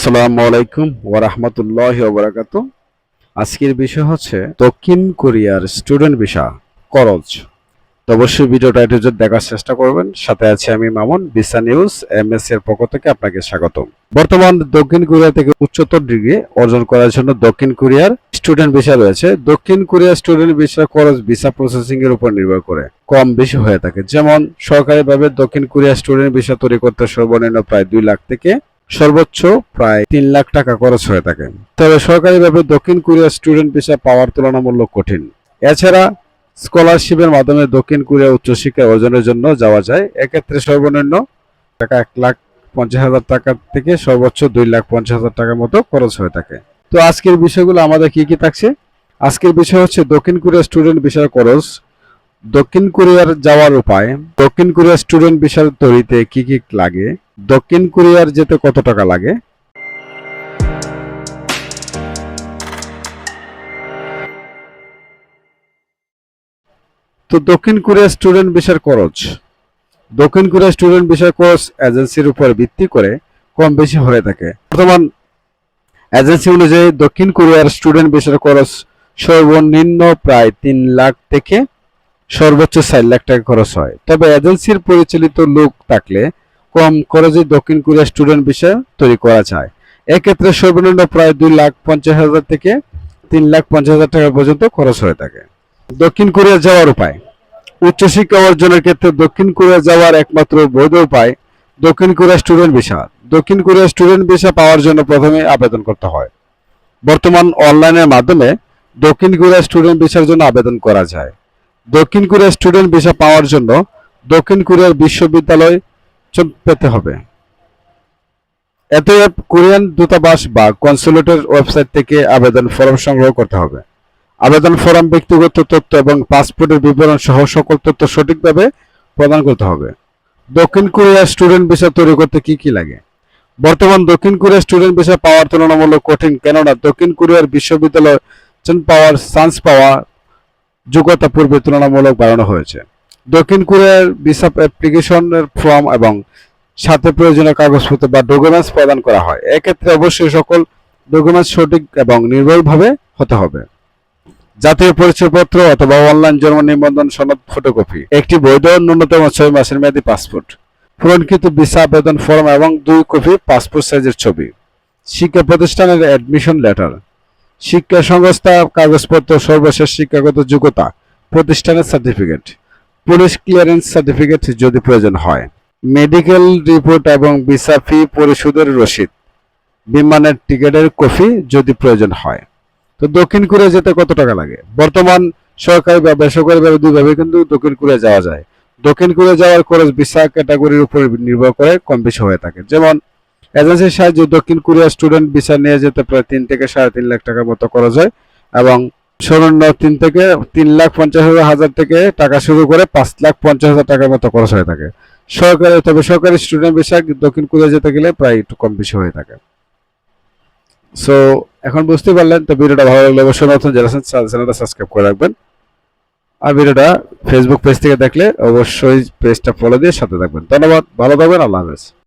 আসসালামু আলাইকুম ওরহমতুল্লাহ ওবরাকাত আজকের বিষয় হচ্ছে দক্ষিণ কোরিয়ার স্টুডেন্ট ভিসা করজ তো অবশ্যই ভিডিওটা একটু দেখার চেষ্টা করবেন, সাথে আছে আমি Mamun, visa news M S এর পক্ষ থেকে আপনাকে স্বাগত বর্তমান দক্ষিণ কোরিয়া থেকে উচ্চতর ডিগ্রি অর্জন করার জন্য দক্ষিণ কোরিয়ার স্টুডেন্ট ভিসা রয়েছে। দক্ষিণ কোরিয়ার স্টুডেন্ট ভিসা খরচ ভিসা প্রসেসিং এর উপর নির্ভর করে, কম বেশি হয়ে থাকে। যেমন, সরকারিভাবে দক্ষিণ কোরিয়া স্টুডেন্ট ভিসা তৈরি করতে সর্বনিম্ন প্রায় দুই লাখ থেকে সর্বোচ্চ প্রায় তিন লাখ টাকা খরচ হয়ে থাকে। তবে সরকারিভাবে দক্ষিণ কোরিয়া স্টুডেন্ট ভিসা পাওয়ার তুলনামূলক কঠিন। এছাড়া স্কলারশিপের মাধ্যমে দক্ষিণ কোরিয়া উচ্চশিক্ষা অর্জনের জন্য যাওয়া যায়। এক্ষেত্রে সর্বনিম্ন টাকা এক লাখ পঞ্চাশ হাজার টাকা থেকে সর্বোচ্চ দুই লাখ পঞ্চাশ হাজার টাকার মতো খরচ হয়ে থাকে। তো আজকের বিষয়গুলো আমাদের কি কি থাকছে? আজকের বিষয় হচ্ছে দক্ষিণ কোরিয়া স্টুডেন্ট ভিসার খরচ। দক্ষিণ কোরিয়ার যাওয়ার উপায়। দক্ষিণ কোরিয়া স্টুডেন্ট ভিসার তৈরিতে কি কি লাগে? দক্ষিণ কোরিয়ার যেতে কত টাকা লাগে? তো দক্ষিণ কোরিয়া স্টুডেন্ট ভিসার খরচ। দক্ষিণ কোরিয়া স্টুডেন্ট ভিসার খরচ এজেন্সির উপর ভিত্তি করে কম বেশি হয়ে থাকে। বর্তমান এজেন্সি অনুযায়ী দক্ষিণ কোরিয়ার স্টুডেন্ট ভিসার খরচ সর্বনিম্ন প্রায় তিন লাখ থেকে সর্বোচ্চ চার লাখ টাকা খরচ হয়। তবে এজেন্সির পরিচালিত লোক থাকলে কম খরচে দক্ষিণ কোরিয়া স্টুডেন্ট ভিসা তৈরি করা যায়। এক্ষেত্রে সর্বনিম্ন প্রায় দুই লাখ পঞ্চাশ হাজার থেকে তিন লাখ পঞ্চাশ হাজার টাকা পর্যন্ত খরচ হয়ে থাকে। দক্ষিণ কোরিয়া যাওয়ার উপায়। উচ্চশিক্ষা অর্জনের ক্ষেত্রে দক্ষিণ কোরিয়া যাওয়ার একমাত্র বৈধ উপায় দক্ষিণ কোরিয়া স্টুডেন্ট ভিসা। দক্ষিণ কোরিয়া স্টুডেন্ট ভিসা পাওয়ার জন্য প্রথমে আবেদন করতে হয়। বর্তমান অনলাইনের মাধ্যমে দক্ষিণ কোরিয়া স্টুডেন্ট ভিসার জন্য আবেদন করা যায়। দক্ষিণ কোরিয়া স্টুডেন্ট ভিসা পাওয়ার জন্য দক্ষিণ কোরিয়ার বিশ্ববিদ্যালয় পেতে হবে। এতএব কোরিয়ান দূতাবাস বা কনসুলেটের ওয়েবসাইট থেকে আবেদন ফর্ম সংগ্রহ করতে হবে। আবেদন ফর্ম ব্যক্তিগত তথ্য এবং পাসপোর্টের বিবরণ সহ সকল তথ্য সঠিকভাবে প্রদান করতে হবে। দক্ষিণ কোরিয়া স্টুডেন্ট ভিসা তৈরি করতে কি কি লাগে? বর্তমান দক্ষিণ কোরিয়া স্টুডেন্ট ভিসা পাওয়ার তুলনামূলক কঠিন, কেননা দক্ষিণ কোরিয়ার বিশ্ববিদ্যালয় পাওয়ার চান্স পাওয়া যোগ্যতা পূর্বে তুলনামূলক বাড়ানো হয়েছে। দক্ষিণ কোরিয়ার ভিসা অ্যাপ্লিকেশনের ফর্ম এবং সাথে প্রয়োজনীয় কাগজপত্র বা ডকুমেন্টস প্রদান করা হয়। এক্ষেত্রে অবশ্যই সকল ডকুমেন্টস সঠিক এবং নির্ভুলভাবে হতে হবে। জাতীয় পরিচয়পত্র অথবা অনলাইন জন্ম নিবন্ধন সনদ ফটোকপি। একটি বৈধ ন্যূনতম ছয় মাসের মেয়াদী পাসপোর্ট। পূরণকৃত ভিসা আবেদন ফর্ম এবং দুই কপি পাসপোর্ট সাইজের ছবি। শিক্ষা প্রতিষ্ঠানের অ্যাডমিশন লেটার। শিক্ষা সংস্থা কাগজপত্র সর্বশেষ শিক্ষাগত যোগ্যতা প্রতিষ্ঠানের সার্টিফিকেট। পুলিশ ক্লিয়ারেন্স সার্টিফিকেট যদি প্রয়োজন হয়। মেডিকেল রিপোর্ট এবং ভিসা ফি পরিশোধের রসিদ, বিমানের টিকিটের কপি যদি প্রয়োজন হয়। তো দক্ষিণ কোরিয়া যেতে কত টাকা লাগে? বর্তমান সরকারি বা বেসরকারি ভাবে দুইভাবে কিন্তু দক্ষিণ কোরিয়া যাওয়া যায়। দক্ষিণ কোরিয়া যাওয়ার খরচ ভিসা ক্যাটাগরির উপর নির্ভর করে কম বেশি হয়ে থাকে। যেমন, এজেন্সির সাহায্যে দক্ষিণ কোরিয়া স্টুডেন্ট ভিসা নিয়ে যেতে প্রায় তিন থেকে সাড়ে তিন লাখ টাকার মতো খরচ হয় এবং সর্বনিম্ন তিন থেকে তিন লাখ পঞ্চাশ হাজার থেকে টাকা শুরু করে পাঁচ লাখ পঞ্চাশ হাজার টাকার মতো খরচ হয়ে থাকে। সরকারি, তবে সরকারি স্টুডেন্ট ভিসা দক্ষিণ কোরিয়া যেতে গেলে প্রায় একটু কম বেশি হয়ে থাকে। সো এখন বুঝতে পারলেন, তো ভিডিওটা ভালো লাগলে অবশ্যই নতুন যারা চ্যানেলটা সাবস্ক্রাইব করে রাখবেন। আর ভিডিওটা ফেসবুক পেজ থেকে দেখলে অবশ্যই পেজটা ফলো দিয়ে সাথে থাকবেন। ধন্যবাদ, ভালো থাকবেন, আল্লাহ হাফেজ।